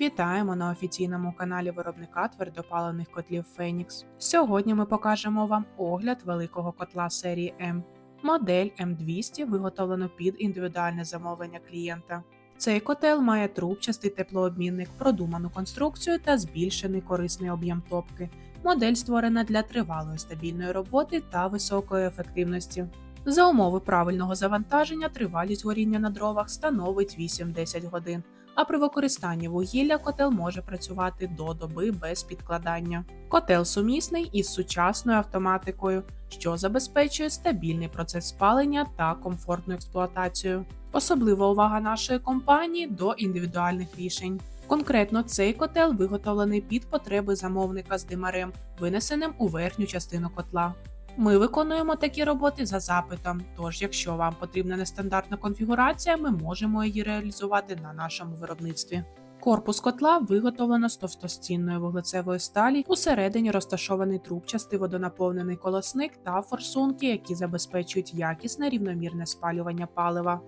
Вітаємо на офіційному каналі виробника твердопаливних котлів Phoenix. Сьогодні ми покажемо вам огляд великого котла серії М. Модель М200 виготовлено під індивідуальне замовлення клієнта. Цей котел має трубчастий теплообмінник, продуману конструкцію та збільшений корисний об'єм топки. Модель створена для тривалої стабільної роботи та високої ефективності. За умови правильного завантаження тривалість горіння на дровах становить 8-10 годин а при використанні вугілля котел може працювати до доби без підкладання. Котел сумісний із сучасною автоматикою, що забезпечує стабільний процес спалення та комфортну експлуатацію. Особлива увага нашої компанії до індивідуальних рішень. Конкретно цей котел виготовлений під потреби замовника з димарем, винесеним у верхню частину котла. Ми виконуємо такі роботи за запитом. Тож, якщо вам потрібна нестандартна конфігурація, ми можемо її реалізувати на нашому виробництві. Корпус котла виготовлено з товстостінної вуглецевої сталі. Усередині розташований трубчастий водонаповнений колосник та форсунки, які забезпечують якісне рівномірне спалювання палива.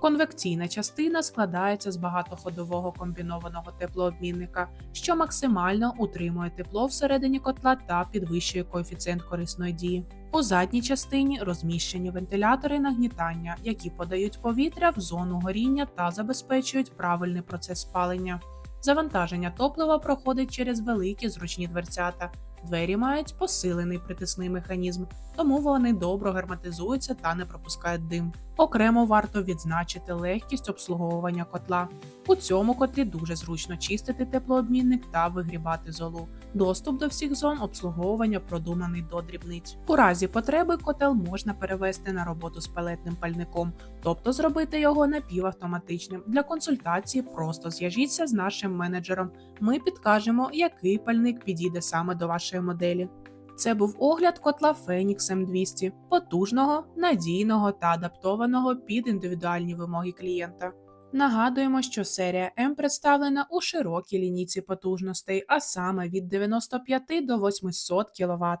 Конвекційна частина складається з багатоходового комбінованого теплообмінника, що максимально утримує тепло всередині котла та підвищує коефіцієнт корисної дії. У задній частині розміщені вентилятори нагнітання, які подають повітря в зону горіння та забезпечують правильний процес спалення. Завантаження топлива проходить через великі зручні дверцята. Двері мають посилений притисний механізм, тому вони добре герметизуються та не пропускають дим. Окремо варто відзначити легкість обслуговування котла. У цьому котлі дуже зручно чистити теплообмінник та вигрібати золу. Доступ до всіх зон обслуговування продуманий до дрібниць. У разі потреби котел можна перевести на роботу з пелетним пальником, тобто зробити його напівавтоматичним. Для консультації просто зв'яжіться з нашим менеджером. Ми підкажемо, який пальник підійде саме до вашої моделі. Це був огляд котла Phoenix M200, потужного, надійного та адаптованого під індивідуальні вимоги клієнта. Нагадуємо, що серія М представлена у широкій лінійці потужностей, а саме від 95 до 800 кВт.